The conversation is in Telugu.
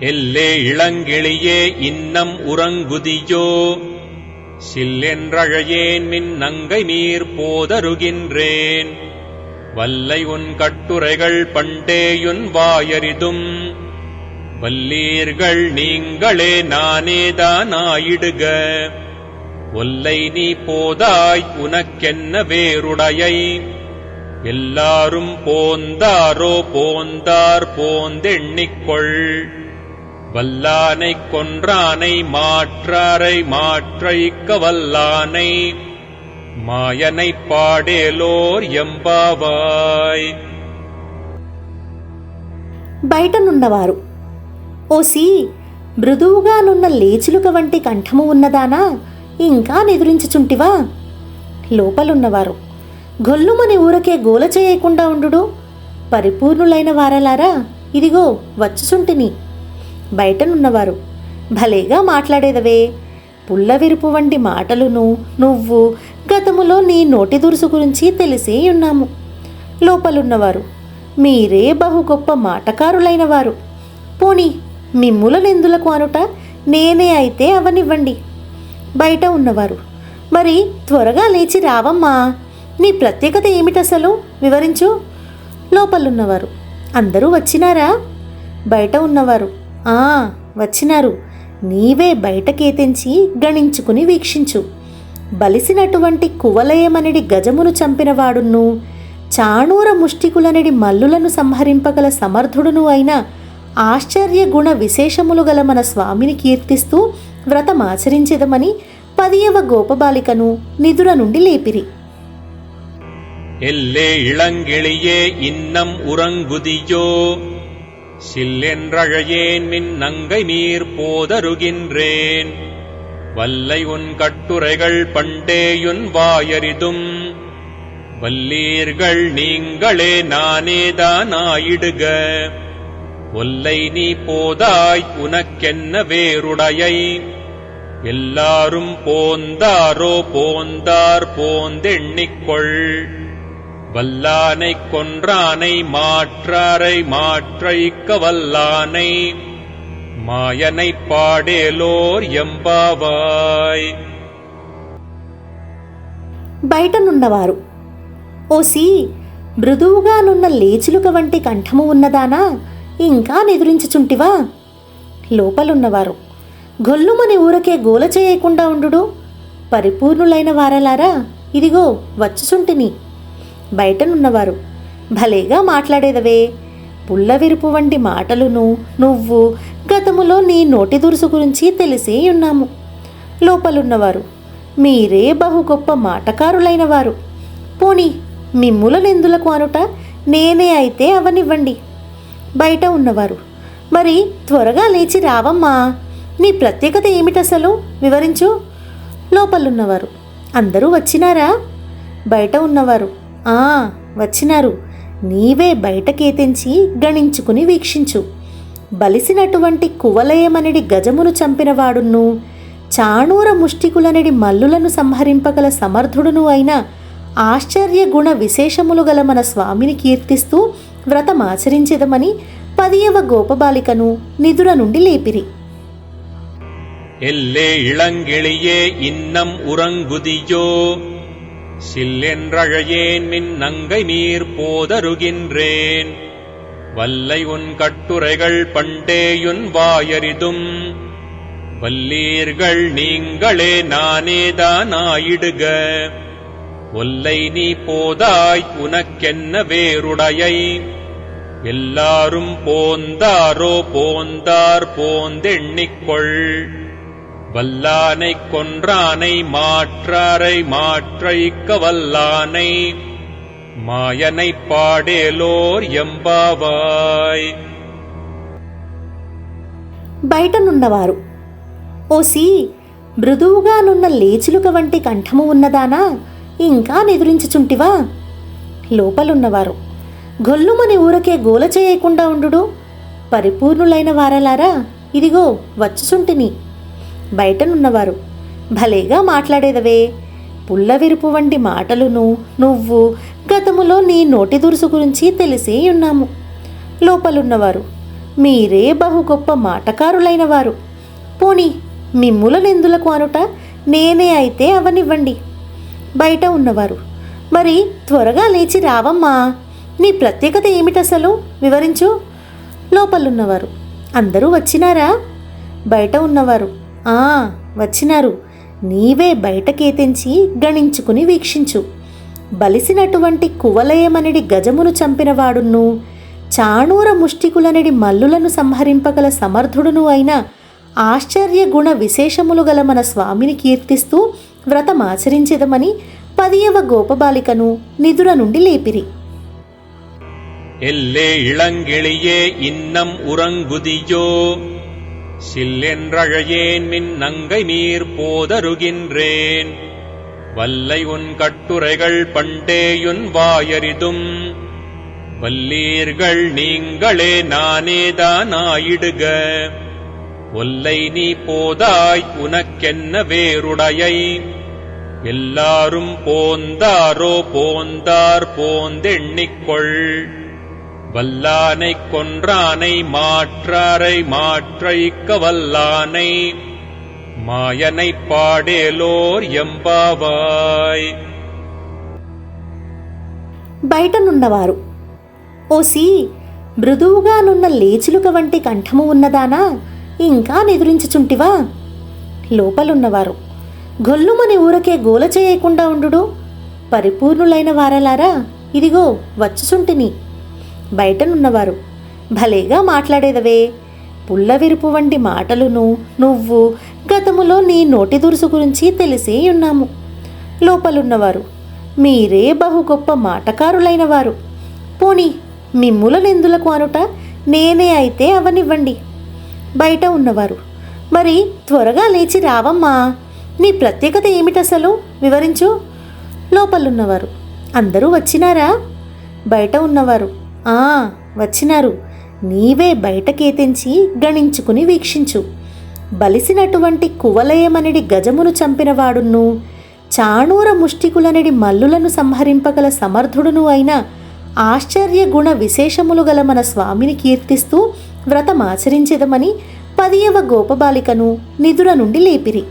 எல்லே இளங்கிளியே இன்னம் உறங்குதியோ? சில்லென்றழையேன் நின் நங்கை மீர் போதருகின்றேன். வல்லை உன் கட்டுரைகள் பண்டேயுன் வாயரிதும் வல்லீர்கள் நீங்களே நானேதானாயிடுக ஒல்லை நீ போதாய் உனக்கென்ன வேறுடையை? எல்லாரும் போந்தாரோ போந்தார் போந்தெண்ணிக்கொள் வல்லானைக் கொன்றானை மாற்றாரை மாற்றைக்க வல்லானை மாயனைப் பாடேலோர் எம்பாவாய் బయటనున్నవారు ఓసి మృదువుగానున్న లేచిలుక వంటి కంఠము ఉన్నదానా ఇంకా నిదురించుచుంటివా లోపలున్నవారు గొల్లుమని ఊరకే గోల చేయకుండా ఉండుడు పరిపూర్ణులైన వారలారా ఇదిగో వచ్చుచుంటిని బయటనున్నవారు. భలేగా మాట్లాడేదవే. పుల్లవిరుపు వంటి మాటలును నువ్వు గతములో నీ నోటి దురుసు గురించి తెలిసే ఉన్నాము. లోపలున్నవారు మీరే బహు గొప్ప మాటకారులైన వారు మిమ్ముల నిందులకు అనుట నేనే అయితే అవనివ్వండి. బయట ఉన్నవారు మరి త్వరగా లేచి రావమ్మా. నీ ప్రత్యేకత ఏమిటసలు? వివరించు. లోపలున్నవారు అందరూ వచ్చినారా? బయట ఉన్నవారు ఆ వచ్చినారు నీవే బయటకేతెంచి గణించుకుని వీక్షించు బలిసినటువంటి కువలయమనిడి గజమును చంపినవాడును చాణూర ముష్టికులనడి మల్లులను సంహరింపగల సమర్థుడును అయిన ఆశ్చర్య గుణ విశేషములు గల మన స్వామిని కీర్తిస్తూ వ్రతమాచరించెదమని పదియవ గోపబాలికను నిదుర నుండి లేపిరి எல்லே இளங்கிளியே இன்னம் உறங்குதியோ சில்லென்றழையேன் நின் நங்கை மீர் போதருகின்றேன். வல்லை உன் கட்டுரைகள் பண்டேயுன் வாயரிதும் வல்லீர்கள் நீங்களே நானேதானாயிடுக ஒல்லை நீ போதாய் உனக்கென்ன வேறுடையை? எல்லாரும் போந்தாரோ போந்தார் போந்தெண்ணிக்கொள் வல்லானைக் கொன்றானை மாற்றாரை மாற்றைக்க வல்லானை மாயனைப் பாடேலோர் எம்பாவாய் బయటనున్నవారు ఓసి మృదువుగానున్న లేచిలుక వంటి కంఠము ఉన్నదానా ఇంకా నిదురించుచుంటివా లోపలున్నవారు గొల్లుమని ఊరకే గోల చేయకుండా ఉండుడు పరిపూర్ణులైన వారలారా ఇదిగో వచ్చుచుంటిని బయటనున్నవారు. భలేగా మాట్లాడేదవే. పుల్లవిరుపు వంటి మాటలును నువ్వు గతములో నీ నోటి దురుసు గురించి తెలిసే ఉన్నాము. లోపలున్నవారు మీరే బహు గొప్ప మాటకారులైన వారు మిమ్ముల నిందులకు అనుట నేనే అయితే అవనివ్వండి. బయట ఉన్నవారు మరి త్వరగా లేచి రావమ్మా. నీ ప్రత్యేకత ఏమిటసలు? వివరించు. లోపలున్నవారు అందరూ వచ్చినారా? బయట ఉన్నవారు ఆ వచ్చినారు నీవే బయటకేతెంచి గణించుకుని వీక్షించు బలిసినటువంటి కువలయమనిడి గజమును చంపినవాడును చాణూర ముష్టికులనడి మల్లులను సంహరింపగల సమర్థుడును అయిన ఆశ్చర్య గుణ విశేషములు గల మన స్వామిని కీర్తిస్తూ వ్రతమాచరించెదమని పదియవ గోపబాలికను నిదుర నుండి లేపిరి எல்லே இளங்கிளியே இன்னம் உறங்குதியோ சில்லென்றழையேன் நின் நங்கை மீர் போதருகின்றேன். வல்லை உன் கட்டுரைகள் பண்டேயுன் வாயரிதும் வல்லீர்கள் நீங்களே நானேதானாயிடுக ஒல்லை நீ போதாய் உனக்கென்ன வேறுடையை? எல்லாரும் போந்தாரோ போந்தார் போந்தெண்ணிக்கொள் வல்லானைக் கொன்றானை மாற்றாரை மாற்றைக்க வல்லானை மாயனைப் பாடேலோர் எம்பாவாய் బయటనున్నవారు ఓసి మృదువుగానున్న లేచిలుక వంటి కంఠము ఉన్నదానా ఇంకా నిదురించుచుంటివా లోపలున్నవారు గొల్లుమని ఊరకే గోల చేయకుండా ఉండుడు పరిపూర్ణులైన వారలారా ఇదిగో వచ్చుచుంటిని బయటనున్నవారు. భలేగా మాట్లాడేదవే. పుల్లవిరుపు వంటి మాటలును నువ్వు గతములో నీ నోటి దురుసు గురించి తెలిసే ఉన్నాము. లోపలున్నవారు మీరే బహు గొప్ప మాటకారులైన వారు మిమ్ముల నిందులకు అనుట నేనే అయితే అవనివ్వండి. బయట ఉన్నవారు మరి త్వరగా లేచి రావమ్మా. నీ ప్రత్యేకత ఏమిటసలు? వివరించు. లోపలున్నవారు అందరూ వచ్చినారా? బయట ఉన్నవారు ఆ వచ్చినారు నీవే బయటకేతెంచి గణించుకుని వీక్షించు బలిసినటువంటి కువలయమనిడి గజమును చంపినవాడును చాణూర ముష్టికులనడి మల్లులను సంహరింపగల సమర్థుడును అయిన ఆశ్చర్య గుణ విశేషములు గల మన స్వామిని కీర్తిస్తూ వ్రతమాచరించెదమని పదియవ గోపబాలికను నిదుర నుండి లేపిరి எல்லே இளங்கிளியே இன்னம் உறங்குதியோ சில்லென்றழையேன் மின் நங்கை மீர் போதருகின்றேன். வல்லை உன் கட்டுரைகள் பண்டேயுன் வாயரிதும் வல்லீர்கள் நீங்களே நானேதானாயிடுக ஒல்லை நீ போதாய் உனக்கென்ன வேறுடையை? எல்லாரும் போந்தாரோ போந்தார் போந்தெண்ணிக்கொள் வல்லானைக் கொன்றானை மாற்றாரை மாற்றைக்க வல்லானை மாயனைப் பாடேலோர் எம்பாவாய் బయటనున్నవారు ఓసి మృదువుగానున్న లేచిలుక వంటి కంఠము ఉన్నదానా ఇంకా నిదురించుచుంటివా లోపలున్నవారు గొల్లుమని ఊరకే గోల చేయకుండా ఉండుడు పరిపూర్ణులైన వారలారా ఇదిగో వచ్చుచుంటిని బయటనున్నవారు. భలేగా మాట్లాడేదవే. పుల్లవిరుపు వంటి మాటలును నువ్వు గతములో నీ నోటి దురుసు గురించి తెలిసే ఉన్నాము. లోపలున్నవారు మీరే బహు గొప్ప మాటకారులైన వారు మిమ్ముల నిందులకు అనుట నేనే అయితే అవనివ్వండి. బయట ఉన్నవారు మరి త్వరగా లేచి రావమ్మా. నీ ప్రత్యేకత ఏమిటసలు? వివరించు. లోపలున్నవారు అందరూ వచ్చినారా? బయట ఉన్నవారు ఆ వచ్చినారు. నీవే బయటకేతించి గణించుకుని వీక్షించు. బలిసినటువంటి కువలయమనిడి గజమును చంపినవాడును చాణూర ముష్టికులనిడి మల్లులను సంహరింపగల సమర్థుడును అయిన ఆశ్చర్య గుణ విశేషములు గల మన స్వామిని కీర్తిస్తూ వ్రతమాచరించెదమని పదియవ గోపబాలికను నిధుల నుండి లేపిరి.